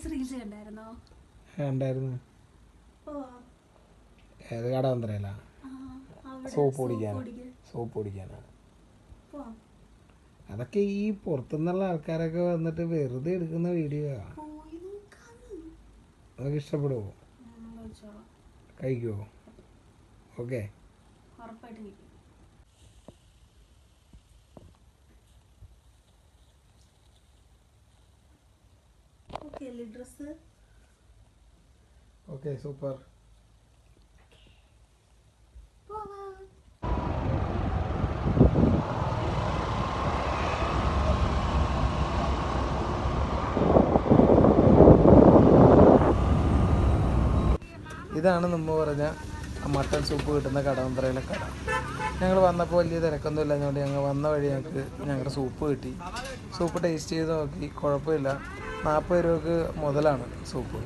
Guys reels കണ്ടായിരുന്നോ? ഉണ്ടായിരുന്നു. ഓ. ഏത് കട വന്നറിയില്ല സോപ്പ് പൊടിക്കാനാ. പൊടിക്കാൻ. സോപ്പ് പൊടിക്കാനാണ്. അതൊക്കെ ഈ പുറത്തുനിന്നുള്ള ആൾക്കാരൊക്കെ വന്നിട്ട് വെറുതെ എടുക്കുന്ന വീഡിയോ. അതൊക്കെ ഇഷ്ടപ്പെടുമോ. കഴിക്കുമോ ഓക്കെ ഉറപ്പായിട്ട് ഓക്കെ ഡ്രസ് ഓക്കേ സൂപ്പർ ഇതാണ് മുമ്പ് പറഞ്ഞ മട്ടൺ സൂപ്പ് കിട്ടുന്ന കടവന്ത്രയിലെ കട. ഞങ്ങൾ വന്നപ്പോൾ വലിയ തിരക്കൊന്നും ഇല്ലാഞ്ഞുകൊണ്ട് ഞങ്ങൾ വന്ന വഴി ഞങ്ങൾക്ക് ഞങ്ങളുടെ സൂപ്പ് കിട്ടി. സൂപ്പ് ടേസ്റ്റ് ചെയ്ത് നോക്കി കുഴപ്പമില്ല. നാൽപ്പത് രൂപക്ക് മുതലാണ് സൂപ്പ്.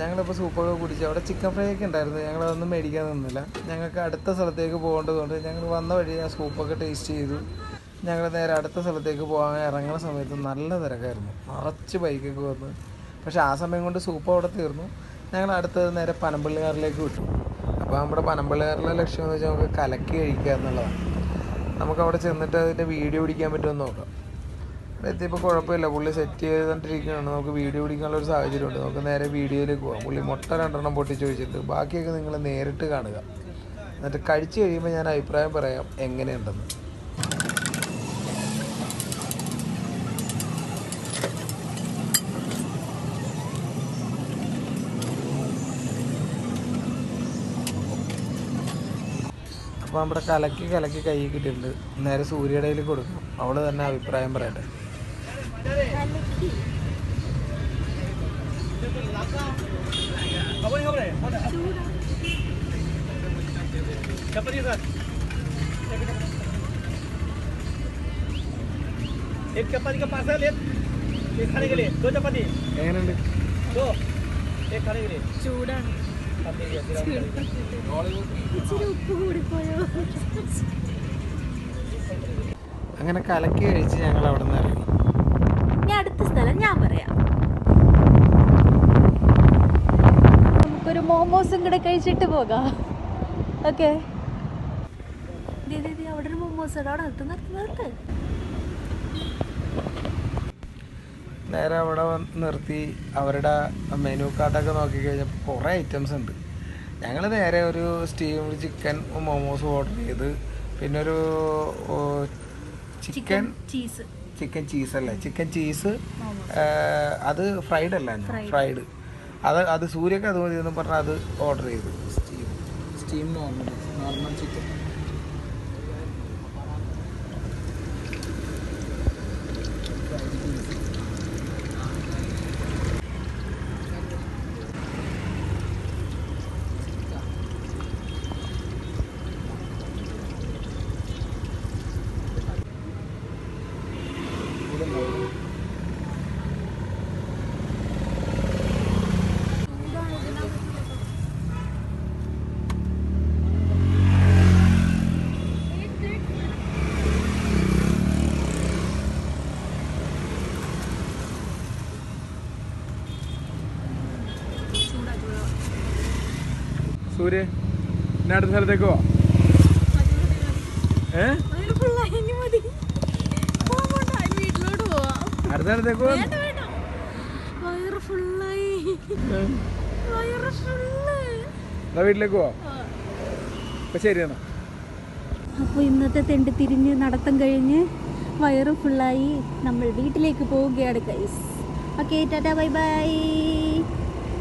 ഞങ്ങളിപ്പോൾ സൂപ്പൊക്കെ കുടിച്ചു അവിടെ ചിക്കൻ ഫ്രൈ ഒക്കെ ഉണ്ടായിരുന്നു. ഞങ്ങളതൊന്നും മേടിക്കാൻ നിന്നില്ല. ഞങ്ങൾക്ക് അടുത്ത സ്ഥലത്തേക്ക് പോകേണ്ടതുകൊണ്ട് ഞങ്ങൾ വന്ന വഴി ആ സൂപ്പൊക്കെ ടേസ്റ്റ് ചെയ്തു. ഞങ്ങൾ നേരെ അടുത്ത സ്ഥലത്തേക്ക് പോകാൻ ഇറങ്ങുന്ന സമയത്ത് നല്ല തിരക്കായിരുന്നു. നിറച്ച് ബൈക്കൊക്കെ വന്ന്. പക്ഷേ ആ സമയം കൊണ്ട് സൂപ്പ് അവിടെ തീർന്നു. ഞങ്ങൾ അടുത്തത് നേരെ പനമ്പള്ളിയാറിലേക്ക് വിട്ടു. അപ്പോൾ നമ്മുടെ പനമ്പള്ളിയാറിലെ ലക്ഷ്യം എന്ന് വെച്ചാൽ നമുക്ക് കലക്കി കഴിക്കുക എന്നുള്ളതാണ് നമുക്ക് അവിടെ ചെന്നിട്ട് അതിന്റെ വീഡിയോ പിടിക്കാൻ പറ്റുമെന്ന് നോക്കാം. എത്തിയപ്പോൾ കുഴപ്പമില്ല. പുള്ളി സെറ്റ് ചെയ്തുകൊണ്ടിരിക്കുകയാണ്. നമുക്ക് വീഡിയോ പിടിക്കാനുള്ള ഒരു സാഹചര്യമുണ്ട്. നമുക്ക് നേരെ വീഡിയോയിലേക്ക് പോകാം പുള്ളി മുട്ട രണ്ടെണ്ണം പൊട്ടിച്ച് വെച്ചിട്ട് ബാക്കിയൊക്കെ നിങ്ങൾ നേരിട്ട് കാണുക. എന്നിട്ട് കഴിച്ച് കഴിയുമ്പോൾ ഞാൻ അഭിപ്രായം പറയാം എങ്ങനെയുണ്ടെന്ന്. അപ്പോൾ നമ്മുടെ കലക്കി കലക്കി കൈ കിട്ടിയിട്ടുണ്ട്. നേരെ സൂര്യടയിൽ കൊടുക്കും. അവൾ തന്നെ അഭിപ്രായം പറയട്ടെ. एक चपाती का पार्सल एक एक खाने के लिए दो चपाती എങ്ങനെയുണ്ട് दो एक खाने के लिए ചൂടാണ് अब दे दिया, फिर आप करेंगे। ഇച്ചിരി ഉപ്പ് കൂടിപ്പോയോ അങ്ങനെ കലക്കി കഴിച്ച് ഞങ്ങൾ അവിടെ നിന്ന് ഇറങ്ങി ഇനി അടുത്ത സ്ഥലം ഞാൻ പറയാം. നമുക്കൊരു മോമോസും കൂടെ കഴിച്ചിട്ട് പോകാം. ഓക്കെ. അവിടെ ഒരു മോമോസ് അവിടെ നിർത്ത് നിർത്ത് നിർത്ത്. നേരെ അവിടെ വന്ന് നിർത്തി അവരുടെ മെനു കാർഡൊക്കെ നോക്കിക്കഴിഞ്ഞപ്പോൾ കുറേ ഐറ്റംസ് ഉണ്ട്. ഞങ്ങൾ നേരെ ഒരു സ്റ്റീം ചിക്കൻ മോമോസ് ഓർഡർ ചെയ്ത്. പിന്നെ ഒരു ചിക്കൻ ചീസ് ചിക്കൻ ചീസ് അല്ലേ ചിക്കൻ ചീസ് അത് ഫ്രൈഡ് അല്ല. ഫ്രൈഡ് അത് അത് സൂര്യക്ക് അത് മതി എന്ന് പറഞ്ഞാൽ അത് ഓർഡർ ചെയ്തു. Steam steam normal normal chicken Surya ഇനി അടുത്ത സ്ഥലത്തേക്ക് അപ്പൊ ഇന്നത്തെ തെണ്ടി തിരിഞ്ഞ് നടത്തം കഴിഞ്ഞ് വയറ് ഫുള്ളായി നമ്മൾ വീട്ടിലേക്ക് പോവുകയാണ് guys okay tata bye bye